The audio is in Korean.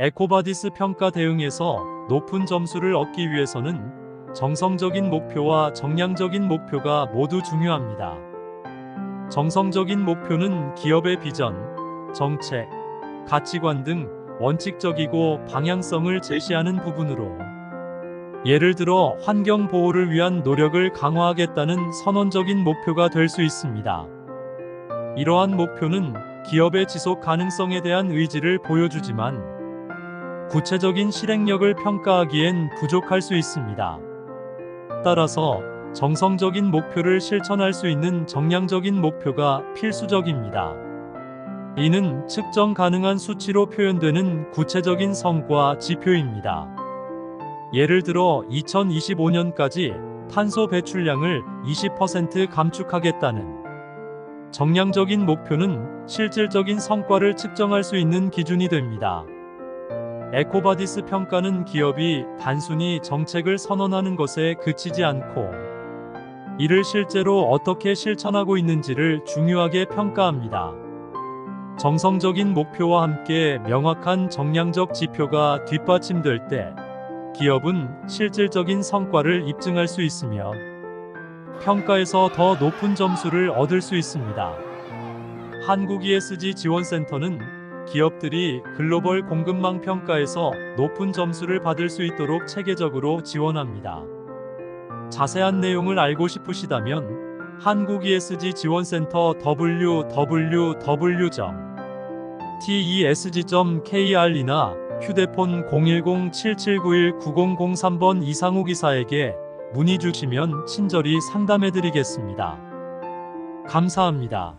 에코바디스 평가 대응에서 높은 점수를 얻기 위해서는 정성적인 목표와 정량적인 목표가 모두 중요합니다. 정성적인 목표는 기업의 비전, 정책, 가치관 등 원칙적이고 방향성을 제시하는 부분으로 예를 들어 환경 보호를 위한 노력을 강화하겠다는 선언적인 목표가 될 수 있습니다. 이러한 목표는 기업의 지속 가능성에 대한 의지를 보여주지만 구체적인 실행력을 평가하기엔 부족할 수 있습니다. 따라서 정성적인 목표를 실천할 수 있는 정량적인 목표가 필수적입니다. 이는 측정 가능한 수치로 표현되는 구체적인 성과 지표입니다. 예를 들어 2025년까지 탄소 배출량을 20% 감축하겠다는 정량적인 목표는 실질적인 성과를 측정할 수 있는 기준이 됩니다. 에코바디스 평가는 기업이 단순히 정책을 선언하는 것에 그치지 않고 이를 실제로 어떻게 실천하고 있는지를 중요하게 평가합니다. 정성적인 목표와 함께 명확한 정량적 지표가 뒷받침될 때 기업은 실질적인 성과를 입증할 수 있으며 평가에서 더 높은 점수를 얻을 수 있습니다. 한국 ESG 지원센터는 기업들이 글로벌 공급망 평가에서 높은 점수를 받을 수 있도록 체계적으로 지원합니다. 자세한 내용을 알고 싶으시다면 한국 ESG 지원센터 www.tesg.kr이나 휴대폰 010-7791-9003번 이상우 기사에게 문의 주시면 친절히 상담해 드리겠습니다. 감사합니다.